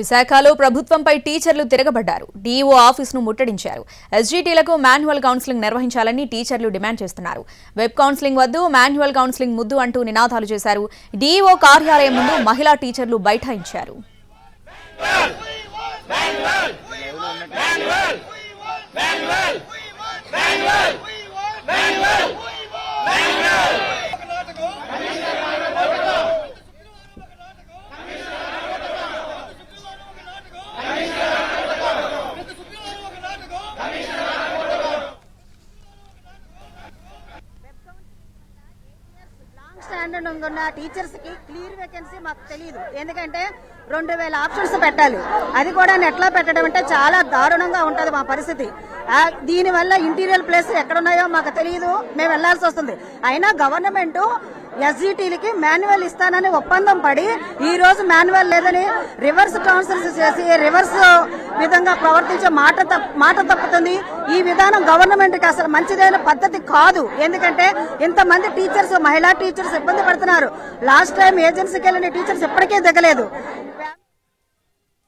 విశాఖలో ప్రభుత్వంపై టీచర్లు తిరగబడ్డారు. డీఓ ఆఫీసును ముట్టడించారు. ఎస్జీటీలకు మాన్యువల్ కౌన్సిలింగ్ నిర్వహించాలని టీచర్లు డిమాండ్ చేస్తున్నారు. వెబ్ కౌన్సిలింగ్ వద్దు మాన్యువల్ కౌన్సిలింగ్ ముద్దు అంటూ నినాదాలు చేశారు. డీఓ కార్యాలయం ముందు మహిళా టీచర్లు బైఠాయించారు. స్టాండర్డ్ ఉన్న టీచర్స్కి క్లియర్ వేకెన్సీ మాకు తెలియదు ఎందుకంటే రెండు వేల ఆప్షన్స్ పెట్టాలి. అది కూడా నెట్లో పెట్టడం అంటే చాలా దారుణంగా ఉంటది మా పరిస్థితి. దీనివల్ల ఇంటీరియర్ ప్లేస్ ఎక్కడున్నాయో మాకు తెలియదు మేము వెళ్ళాల్సి వస్తుంది. అయినా గవర్నమెంట్ ఎస్జిటీలకి మాన్యువల్ ఇస్తానని ఒప్పందం పడి ఈ రోజు మాన్యువల్ లేదని రివర్స్ ట్రాన్స్ఫర్స్ చేసి రివర్స్ విధంగా ప్రవర్తించే మాట మాట తప్పుతుంది. ఈ విధానం గవర్నమెంట్కి అసలు మంచిదైన పద్ధతి కాదు. ఎందుకంటే ఇంతమంది టీచర్స్ మహిళా టీచర్స్ ఇబ్బంది పడుతున్నారు. లాస్ట్ టైం ఏజెన్సీకి వెళ్ళిన టీచర్స్ ఇప్పటికే దిగలేదు.